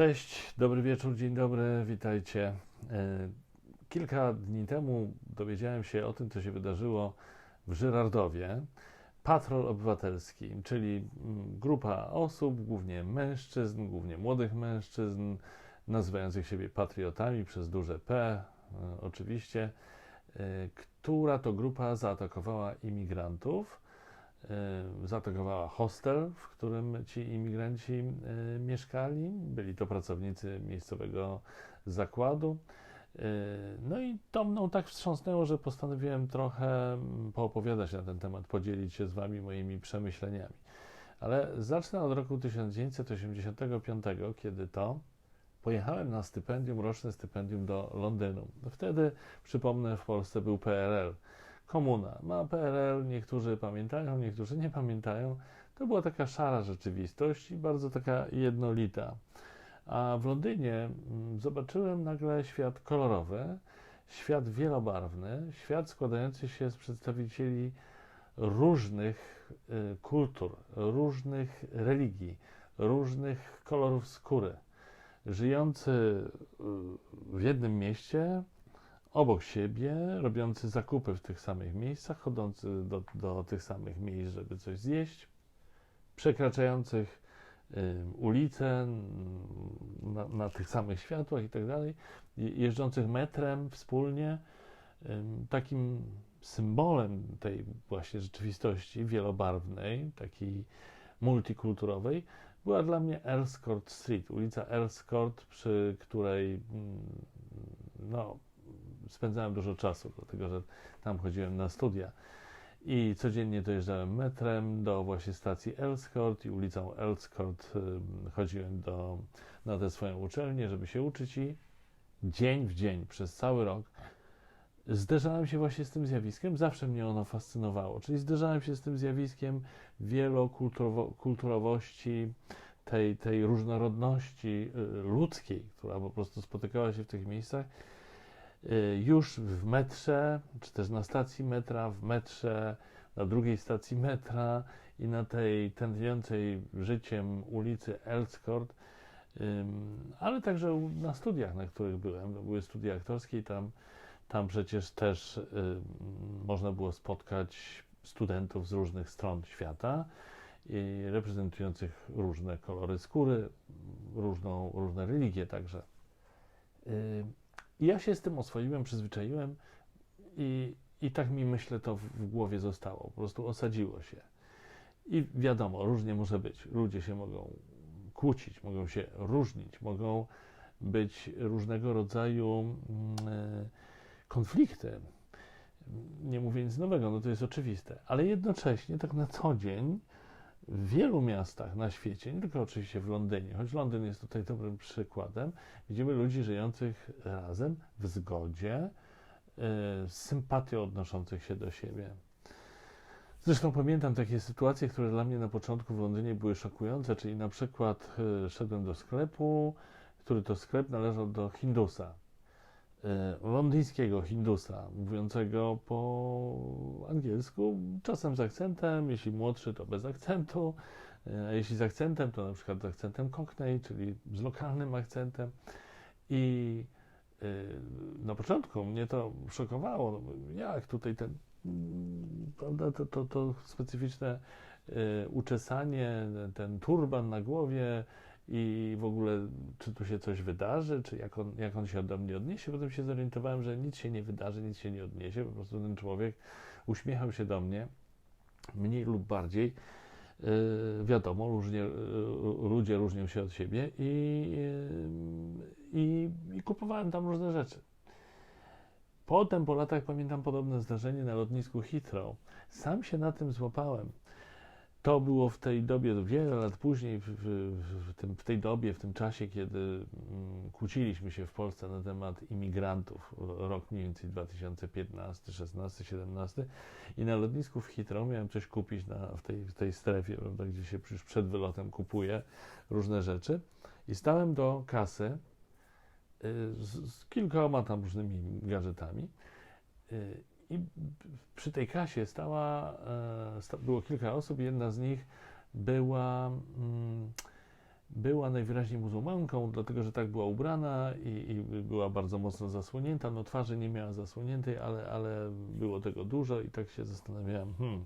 Cześć, dobry wieczór, dzień dobry, witajcie. E, Kilka dni temu dowiedziałem się o tym, co się wydarzyło w Żyrardowie. Patrol obywatelski, czyli mm, grupa osób, głównie mężczyzn, głównie młodych mężczyzn, nazywających siebie patriotami przez duże P, e, oczywiście, e, która to grupa zaatakowała imigrantów zaatakowała hostel, w którym ci imigranci y, mieszkali. Byli to pracownicy miejscowego zakładu. Y, No i to mną tak wstrząsnęło, że postanowiłem trochę poopowiadać na ten temat, podzielić się z Wami moimi przemyśleniami. Ale zacznę od roku 1985, kiedy to pojechałem na stypendium, roczne stypendium do Londynu. Wtedy, przypomnę, w Polsce był PRL komuna. Ma PRL, niektórzy pamiętają, niektórzy nie pamiętają. To była taka szara rzeczywistość i bardzo taka jednolita. A w Londynie mm, zobaczyłem nagle świat kolorowy, świat wielobarwny, świat składający się z przedstawicieli różnych y, kultur, różnych religii, różnych kolorów skóry, żyjący y, w jednym mieście, obok siebie, robiący zakupy w tych samych miejscach, chodzący do, do tych samych miejsc, żeby coś zjeść, przekraczających y, ulice mm, na, na tych samych światłach i tak dalej, je- jeżdżących metrem wspólnie. Takim symbolem tej właśnie rzeczywistości wielobarwnej, takiej multikulturowej, była dla mnie Earl's Street, ulica Earl's przy której mm, no, spędzałem dużo czasu, dlatego że tam chodziłem na studia. I codziennie dojeżdżałem metrem do właśnie stacji Elscourt i ulicą Elscourt ym, chodziłem do, na tę swoją uczelnię, żeby się uczyć i dzień w dzień, przez cały rok zderzałem się właśnie z tym zjawiskiem. Zawsze mnie ono fascynowało, czyli zderzałem się z tym zjawiskiem wielokulturowości, tej, tej różnorodności y, ludzkiej, która po prostu spotykała się w tych miejscach już w metrze, czy też na stacji metra, w metrze, na drugiej stacji metra i na tej tętniącej życiem ulicy Elscourt, ym, ale także na studiach, na których byłem. Były studia aktorskie i tam, tam przecież też ym, można było spotkać studentów z różnych stron świata i reprezentujących różne kolory skóry, różną, różne religie także. I ja się z tym oswoiłem, przyzwyczaiłem i, i tak mi myślę to w, w głowie zostało. Po prostu osadziło się. I wiadomo, różnie może być. Ludzie się mogą kłócić, mogą się różnić, mogą być różnego rodzaju mm, e, konflikty. Nie mówię nic nowego, no to jest oczywiste. Ale jednocześnie, tak na co dzień, w wielu miastach na świecie, nie tylko oczywiście w Londynie, choć Londyn jest tutaj dobrym przykładem, widzimy ludzi żyjących razem w zgodzie, e, z sympatią odnoszących się do siebie. Zresztą pamiętam takie sytuacje, które dla mnie na początku w Londynie były szokujące, czyli na przykład e, szedłem do sklepu, który to sklep należał do Hindusa, londyńskiego Hindusa, mówiącego po angielsku, czasem z akcentem, jeśli młodszy to bez akcentu, e, a jeśli z akcentem to na przykład z akcentem Cockney, czyli z lokalnym akcentem. I y, na początku mnie to szokowało, no jak tutaj ten, mm, prawda, to, to, to specyficzne uczesanie, ten turban na głowie i w ogóle czy tu się coś wydarzy, czy jak on, jak on się do mnie odniesie. Potem się zorientowałem, że nic się nie wydarzy, nic się nie odniesie, po prostu ten człowiek uśmiechał się do mnie, mniej lub bardziej. Y, wiadomo, różnie, y, ludzie różnią się od siebie i, y, i, i kupowałem tam różne rzeczy. Potem, po latach, pamiętam podobne zdarzenie na lotnisku Heathrow. Sam się na tym złapałem. To było w tej dobie, wiele lat później, w, w, tym, w tej dobie, w tym czasie, kiedy mm, kłóciliśmy się w Polsce na temat imigrantów, rok mniej więcej 2015, 16, 17 i na lotnisku w Heathrow miałem coś kupić na, w, tej, w tej strefie, prawda, gdzie się już przed wylotem kupuje różne rzeczy. I stałem do kasy y, z, z kilkoma tam różnymi gadżetami y, i przy tej kasie stała, e, było kilka osób jedna z nich była, mm, była najwyraźniej muzułmanką, dlatego że tak była ubrana i, i była bardzo mocno zasłonięta. No twarzy nie miała zasłoniętej, ale, ale było tego dużo i tak się zastanawiałem, hmm,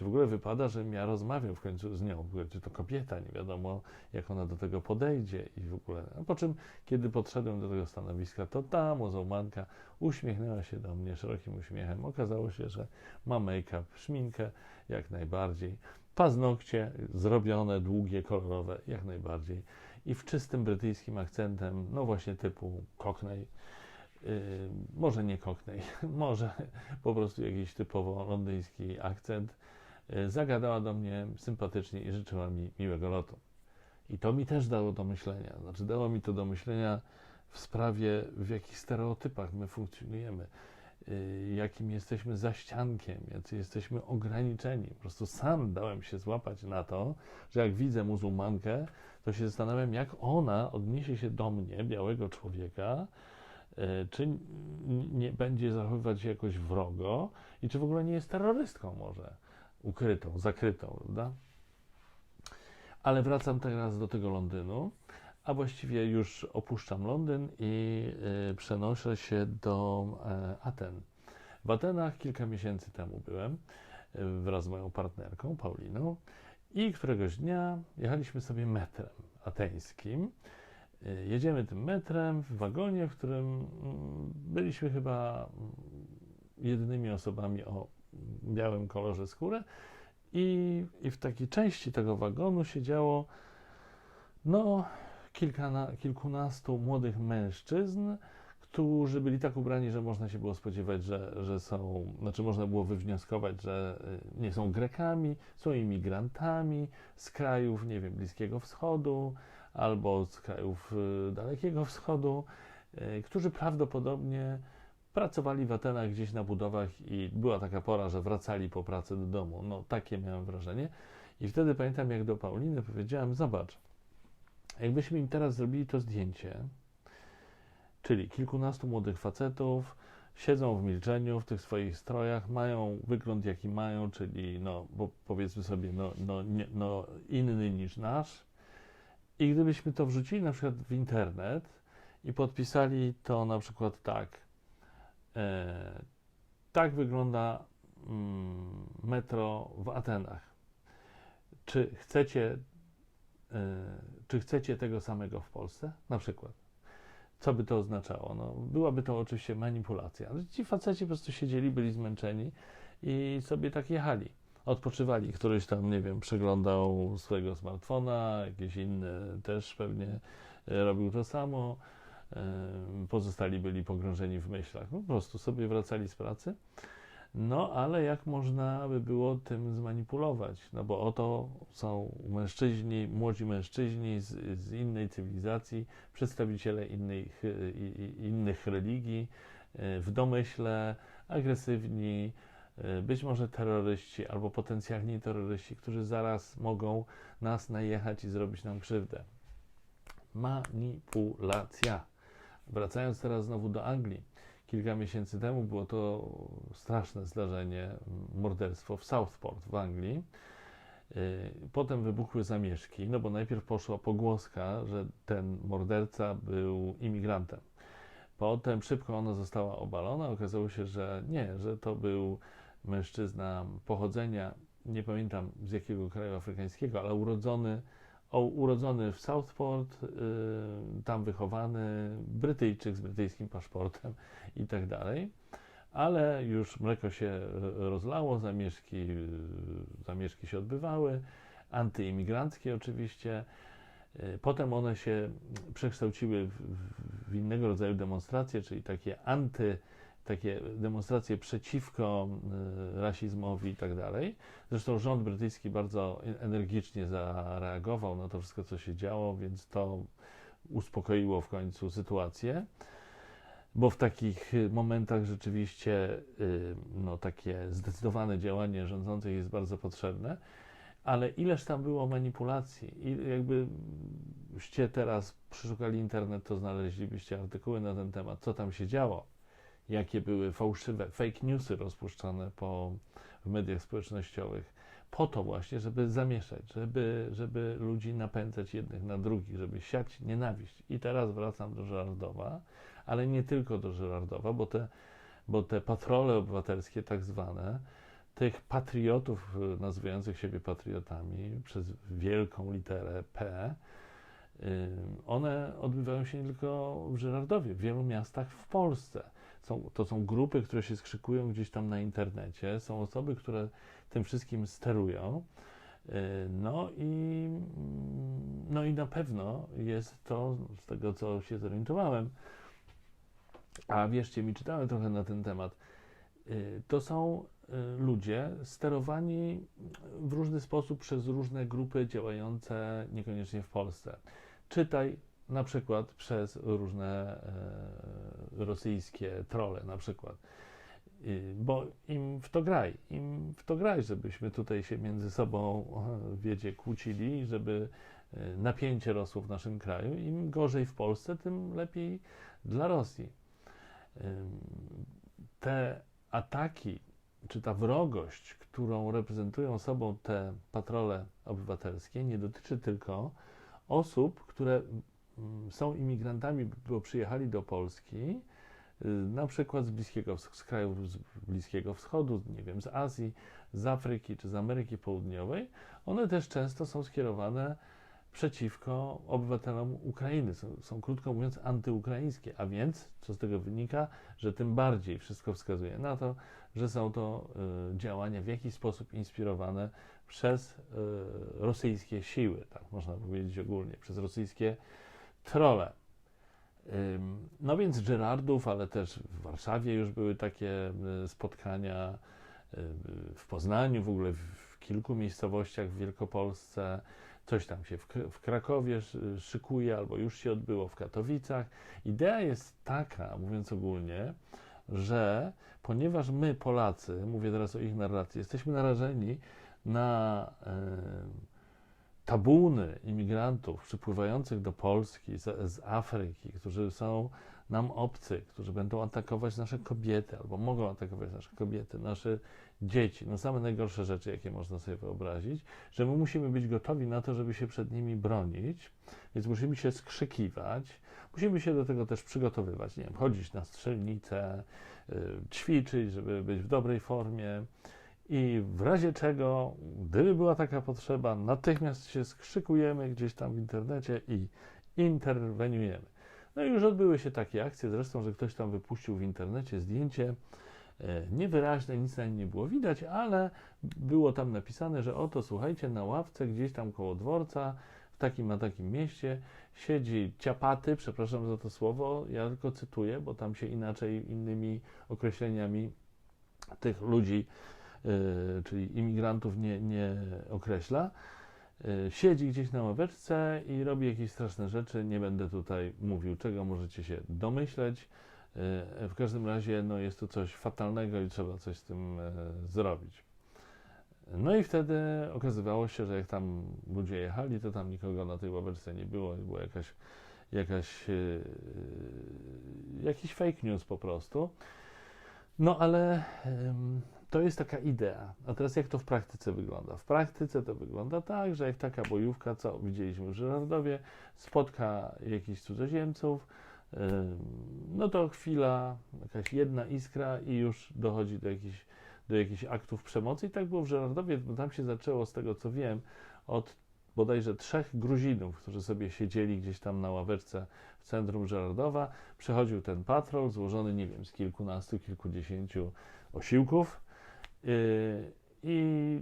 czy w ogóle wypada, żebym ja rozmawiał w końcu z nią, czy to kobieta, nie wiadomo jak ona do tego podejdzie i w ogóle. A po czym, kiedy podszedłem do tego stanowiska, to ta muzułmanka uśmiechnęła się do mnie szerokim uśmiechem. Okazało się, że ma make-up, szminkę jak najbardziej, paznokcie zrobione, długie, kolorowe jak najbardziej i w czystym brytyjskim akcentem, no właśnie typu cockney, Yy, może nie cockney, może po prostu jakiś typowo londyński akcent, zagadała do mnie sympatycznie i życzyła mi miłego lotu. I to mi też dało do myślenia. Znaczy, dało mi to do myślenia w sprawie, w jakich stereotypach my funkcjonujemy, yy, jakim jesteśmy zaściankiem, jacy jesteśmy ograniczeni. Po prostu sam dałem się złapać na to, że jak widzę muzułmankę, to się zastanawiam, jak ona odniesie się do mnie, białego człowieka, E, czy nie będzie zachowywać się jakoś wrogo i czy w ogóle nie jest terrorystką może ukrytą, zakrytą, prawda? Ale wracam teraz do tego Londynu, a właściwie już opuszczam Londyn i y, przenoszę się do y, Aten. W Atenach kilka miesięcy temu byłem y, wraz z moją partnerką Pauliną i któregoś dnia jechaliśmy sobie metrem ateńskim Y, jedziemy tym metrem w wagonie, w którym mm, byliśmy chyba mm, jedynymi osobami o białym kolorze skóry. I, i w takiej części tego wagonu siedziało no, kilkana, kilkunastu młodych mężczyzn, którzy byli tak ubrani, że można się było spodziewać, że, że są, znaczy można było wywnioskować, że y, nie są Grekami, są imigrantami z krajów, nie wiem, Bliskiego Wschodu, albo z krajów y, Dalekiego Wschodu, y, którzy prawdopodobnie pracowali w Atenach gdzieś na budowach i była taka pora, że wracali po pracy do domu. No takie miałem wrażenie. I wtedy pamiętam, jak do Pauliny powiedziałem: Zobacz, jakbyśmy im teraz zrobili to zdjęcie, czyli kilkunastu młodych facetów, siedzą w milczeniu w tych swoich strojach, mają wygląd jaki mają, czyli no, bo powiedzmy sobie, no, no, nie, no inny niż nasz, i gdybyśmy to wrzucili na przykład w internet i podpisali to na przykład tak, tak wygląda mm, metro w Atenach. Czy chcecie, e, czy chcecie tego samego w Polsce? Na przykład. Co by to oznaczało? No, byłaby to oczywiście manipulacja, ci faceci po prostu siedzieli, byli zmęczeni i sobie tak jechali odpoczywali. Któryś tam, nie wiem, przeglądał swojego smartfona, jakieś inne też pewnie e, robił to samo. E, pozostali byli pogrążeni w myślach. No, po prostu sobie wracali z pracy. No, ale jak można by było tym zmanipulować? No bo oto są mężczyźni, młodzi mężczyźni z, z innej cywilizacji, przedstawiciele innych, innych religii, e, w domyśle agresywni, E, być może terroryści albo potencjalni terroryści, którzy zaraz mogą nas najechać i zrobić nam krzywdę. Manipulacja. Wracając teraz znowu do Anglii. Kilka miesięcy temu było to straszne zdarzenie, morderstwo w Southport w Anglii. E, potem wybuchły zamieszki, no bo najpierw poszła pogłoska, że ten morderca był imigrantem. Potem szybko ona została obalona. Okazało się, że nie, że to był mężczyzna pochodzenia, nie pamiętam z jakiego kraju afrykańskiego, ale urodzony, o, urodzony w Southport, y, tam wychowany, Brytyjczyk z brytyjskim paszportem i tak dalej. Ale już mleko się rozlało, zamieszki, y, zamieszki się odbywały, antyimigranckie oczywiście. Y, potem one się przekształciły w, w innego rodzaju demonstracje, czyli takie anty takie demonstracje przeciwko y, rasizmowi i tak dalej. Zresztą rząd brytyjski bardzo energicznie zareagował na to wszystko, co się działo, więc to uspokoiło w końcu sytuację. Bo w takich momentach rzeczywiście y, no, takie zdecydowane działanie rządzących jest bardzo potrzebne, ale ileż tam było manipulacji. I jakbyście teraz przeszukali internet, to znaleźlibyście artykuły na ten temat, co tam się działo jakie były fałszywe, fake newsy rozpuszczane po, w mediach społecznościowych, po to właśnie, żeby zamieszać, żeby, żeby ludzi napędzać jednych na drugich, żeby siać nienawiść. I teraz wracam do Żerardowa, ale nie tylko do Żerardowa, bo te, bo te patrole obywatelskie, tak zwane, tych patriotów y, nazywających siebie patriotami przez wielką literę P, y, one odbywają się nie tylko w Żerardowie, w wielu miastach w Polsce. Są, to są grupy, które się skrzykują gdzieś tam na internecie, są osoby, które tym wszystkim sterują. Y, no i, mm, no i na pewno jest to, z tego co się zorientowałem, a wierzcie mi, czytałem trochę na ten temat, to są Y, ludzie sterowani w różny sposób przez różne grupy działające niekoniecznie w Polsce. Czytaj na przykład przez różne e, rosyjskie trole na przykład. Y, bo im w to graj, im w to graj, żebyśmy tutaj się między sobą, e, wiecie, kłócili, żeby e, napięcie rosło w naszym kraju. Im gorzej w Polsce, tym lepiej dla Rosji. Te ataki czy ta wrogość, którą reprezentują sobą te patrole obywatelskie, nie dotyczy tylko osób, które są imigrantami, bo przyjechali do Polski, y, na przykład z bliskiego, z krajów z Bliskiego Wschodu, nie wiem, z Azji, z Afryki czy z Ameryki Południowej, one też często są skierowane przeciwko obywatelom Ukrainy. Są, są, krótko mówiąc antyukraińskie, a więc, co z tego wynika, że tym bardziej wszystko wskazuje na to, że są to y, działania w jakiś sposób inspirowane przez y, rosyjskie siły, tak można powiedzieć ogólnie, przez rosyjskie trole. No więc Gerardów, ale też w Warszawie już były takie y, spotkania, w Poznaniu, w ogóle w kilku miejscowościach w Wielkopolsce coś tam się w, Krakowie szykuje, albo już się odbyło w Katowicach. Idea jest taka, mówiąc ogólnie, że ponieważ my, Polacy, mówię teraz o ich narracji, jesteśmy narażeni na e, tabuny imigrantów przypływających do Polski z, z Afryki, którzy są nam obcy, którzy będą atakować nasze kobiety albo mogą atakować nasze kobiety, nasze dzieci, no same najgorsze rzeczy, jakie można sobie wyobrazić, że my musimy być gotowi na to, żeby się przed nimi bronić, więc musimy się skrzykiwać, musimy się do tego też przygotowywać, nie wiem, chodzić na strzelnicę, y, ćwiczyć, żeby być w dobrej formie i w razie czego, gdyby była taka potrzeba, natychmiast się skrzykujemy gdzieś tam w internecie i interweniujemy. No i już odbyły się takie akcje, zresztą, że ktoś tam wypuścił w internecie zdjęcie e, niewyraźne, nic na nim nie było widać, ale było tam napisane, że oto słuchajcie, na ławce gdzieś tam koło dworca, w takim a takim mieście, siedzi ciapaty, przepraszam za to słowo, ja tylko cytuję, bo tam się inaczej innymi określeniami tych ludzi, czyli imigrantów nie, nie określa. Y, siedzi gdzieś na ławeczce i robi jakieś straszne rzeczy. Nie będę tutaj mówił, czego możecie się domyśleć. Y, w każdym razie no, jest to coś fatalnego i trzeba coś z tym e, zrobić. No i wtedy okazywało się, że jak tam ludzie jechali, to tam nikogo na tej ławeczce nie było, była jakaś, jakaś, e, jakiś fake news po prostu. No ale to jest taka idea. A teraz jak to w praktyce wygląda? W praktyce to wygląda tak, że jak taka bojówka, co widzieliśmy w Żyrardowie, spotka jakichś cudzoziemców, no to chwila, jakaś jedna iskra i już dochodzi do jakichś, do jakichś aktów przemocy. I tak było w Żyrardowie, bo tam się zaczęło, z tego co wiem, od bodajże trzech Gruzinów, którzy sobie siedzieli gdzieś tam na ławeczce w centrum Żerardowa. Przechodził ten patrol złożony, nie wiem, z kilkunastu, kilkudziesięciu osiłków i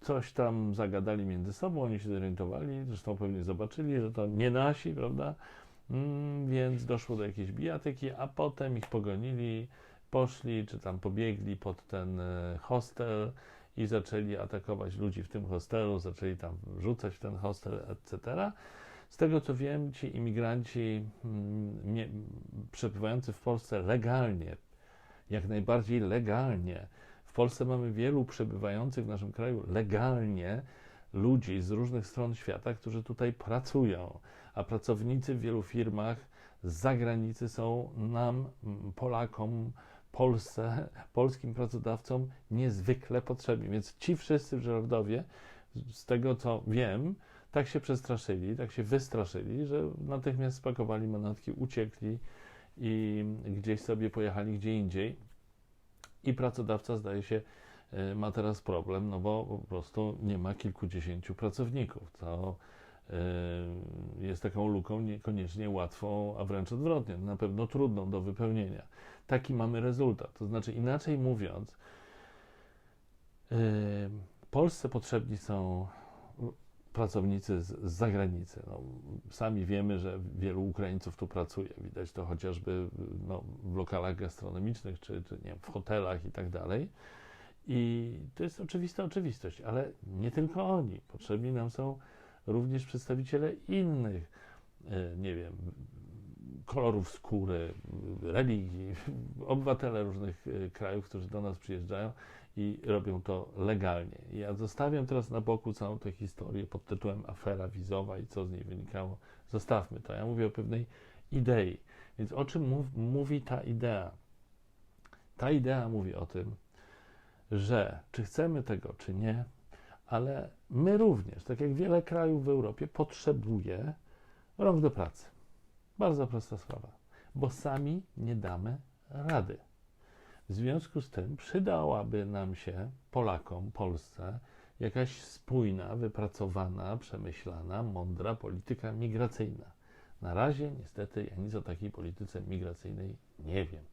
coś tam zagadali między sobą, oni się zorientowali, zresztą pewnie zobaczyli, że to nie nasi, prawda? Mm, więc doszło do jakiejś bijatyki, a potem ich pogonili, poszli, czy tam pobiegli pod ten e, hostel, i zaczęli atakować ludzi w tym hostelu, zaczęli tam rzucać w ten hostel, etc. Z tego co wiem, ci imigranci mm, przebywający w Polsce legalnie, jak najbardziej legalnie, w Polsce mamy wielu przebywających w naszym kraju legalnie ludzi z różnych stron świata, którzy tutaj pracują, a pracownicy w wielu firmach z zagranicy są nam, Polakom, Polsce, polskim pracodawcom niezwykle potrzebni. Więc ci wszyscy w Żerardowie, z tego co wiem, tak się przestraszyli, tak się wystraszyli, że natychmiast spakowali manatki, uciekli i gdzieś sobie pojechali gdzie indziej. I pracodawca zdaje się e, ma teraz problem, no bo po prostu nie ma kilkudziesięciu pracowników. To e, jest taką luką niekoniecznie łatwą, a wręcz odwrotnie, na pewno trudną do wypełnienia. Taki mamy rezultat. To znaczy, inaczej mówiąc, e, Polsce potrzebni są pracownicy z, z zagranicy. No, sami wiemy, że wielu Ukraińców tu pracuje. Widać to chociażby no, w lokalach gastronomicznych, czy, czy nie wiem, w hotelach i tak dalej. I to jest oczywista oczywistość, ale nie tylko oni. Potrzebni nam są również przedstawiciele innych, e, nie wiem, kolorów skóry, religii, obywatele różnych e, krajów, którzy do nas przyjeżdżają i robią to legalnie. Ja zostawiam teraz na boku całą tę historię pod tytułem afera wizowa i co z niej wynikało. Zostawmy to. Ja mówię o pewnej idei. Więc o czym mów, mówi ta idea? Ta idea mówi o tym, że czy chcemy tego, czy nie, ale my również, tak jak wiele krajów w Europie, potrzebuje rąk do pracy. Bardzo prosta sprawa, bo sami nie damy rady. W związku z tym przydałaby nam się, Polakom, Polsce, jakaś spójna, wypracowana, przemyślana, mądra polityka migracyjna. Na razie, niestety, ja nic o takiej polityce migracyjnej nie wiem.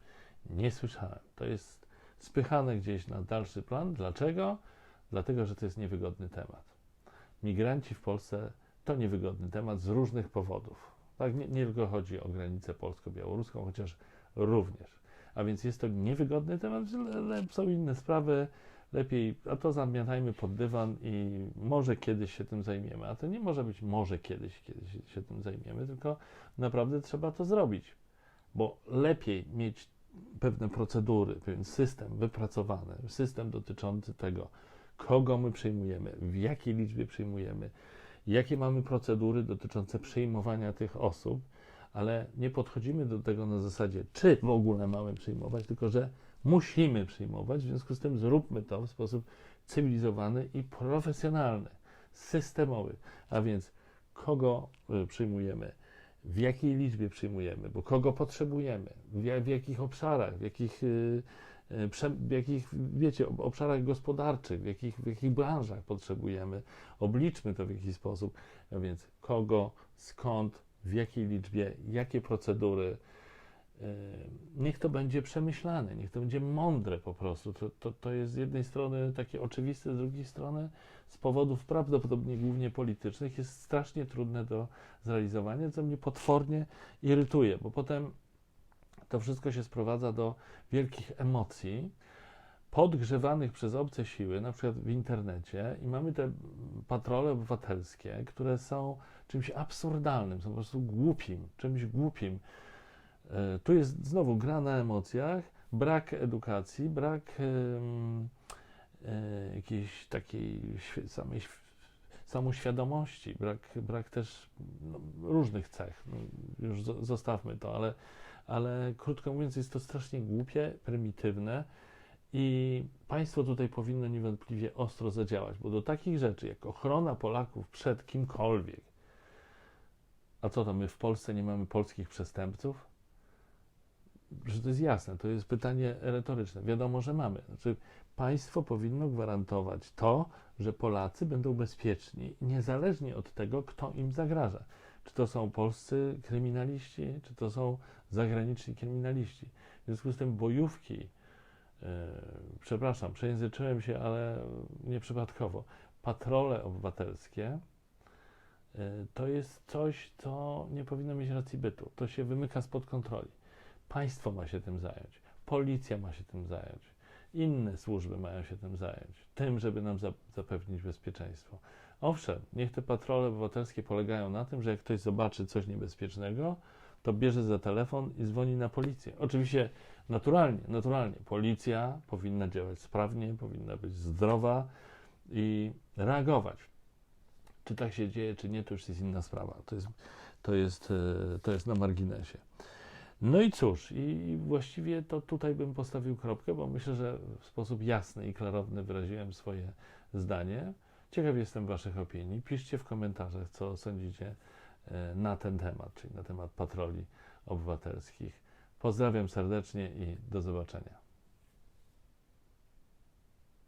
Nie słyszałem. To jest spychane gdzieś na dalszy plan. Dlaczego? Dlatego, że to jest niewygodny temat. Migranci w Polsce to niewygodny temat z różnych powodów. Tak, nie, nie tylko chodzi o granicę polsko-białoruską, chociaż również. A więc jest to niewygodny temat, ale są inne sprawy. Lepiej, a to zamiatajmy pod dywan i może kiedyś się tym zajmiemy. A to nie może być może kiedyś, kiedyś się tym zajmiemy, tylko naprawdę trzeba to zrobić. Bo lepiej mieć pewne procedury, pewien system wypracowany, system dotyczący tego, kogo my przyjmujemy, w jakiej liczbie przyjmujemy, jakie mamy procedury dotyczące przyjmowania tych osób, ale nie podchodzimy do tego na zasadzie, czy w ogóle mamy przyjmować, tylko że musimy przyjmować, w związku z tym zróbmy to w sposób cywilizowany i profesjonalny, systemowy. A więc kogo y, przyjmujemy, w jakiej liczbie przyjmujemy, bo kogo potrzebujemy, w, jakich obszarach, w jakich, y, y, w jakich, wiecie, obszarach gospodarczych, w jakich, w jakich branżach potrzebujemy. Obliczmy to w jakiś sposób, a więc kogo, skąd, w jakiej liczbie, jakie procedury. E, niech to będzie przemyślane, niech to będzie mądre po prostu. To, to, to jest z jednej strony takie oczywiste, z drugiej strony z powodów prawdopodobnie głównie politycznych jest strasznie trudne do zrealizowania, co mnie potwornie irytuje, bo potem to wszystko się sprowadza do wielkich emocji, podgrzewanych przez obce siły, na przykład w internecie, i mamy te patrole obywatelskie, które są czymś absurdalnym, są po prostu głupim, czymś głupim. E, tu jest znowu gra na emocjach, brak edukacji, brak e, jakiejś takiej samej samoświadomości, brak, brak też no, różnych cech. No, już zostawmy to, ale, ale krótko mówiąc, jest to strasznie głupie, prymitywne i państwo tutaj powinno niewątpliwie ostro zadziałać, bo do takich rzeczy jak ochrona Polaków przed kimkolwiek, a co to, my w Polsce nie mamy polskich przestępców? Że to jest jasne, to jest pytanie retoryczne. Wiadomo, że mamy. Znaczy, państwo powinno gwarantować to, że Polacy będą bezpieczni, niezależnie od tego, kto im zagraża. Czy to są polscy kryminaliści, czy to są zagraniczni kryminaliści. W związku z tym bojówki, yy, przepraszam, przejęzyczyłem się, ale nieprzypadkowo, patrole obywatelskie, to jest coś, co nie powinno mieć racji bytu. To się wymyka spod kontroli. Państwo ma się tym zająć, policja ma się tym zająć, inne służby mają się tym zająć, tym, żeby nam zapewnić bezpieczeństwo. Owszem, niech te patrole obywatelskie polegają na tym, że jak ktoś zobaczy coś niebezpiecznego, to bierze za telefon i dzwoni na policję. Oczywiście naturalnie, naturalnie. Policja powinna działać sprawnie, powinna być zdrowa i reagować. Czy tak się dzieje, czy nie, to już jest inna sprawa. To jest, to jest, e, to jest na marginesie. No i cóż, i właściwie to tutaj bym postawił kropkę, bo myślę, że w sposób jasny i klarowny wyraziłem swoje zdanie. Ciekaw jestem Waszych opinii. Piszcie w komentarzach, co sądzicie e, na ten temat, czyli na temat patroli obywatelskich. Pozdrawiam serdecznie i do zobaczenia.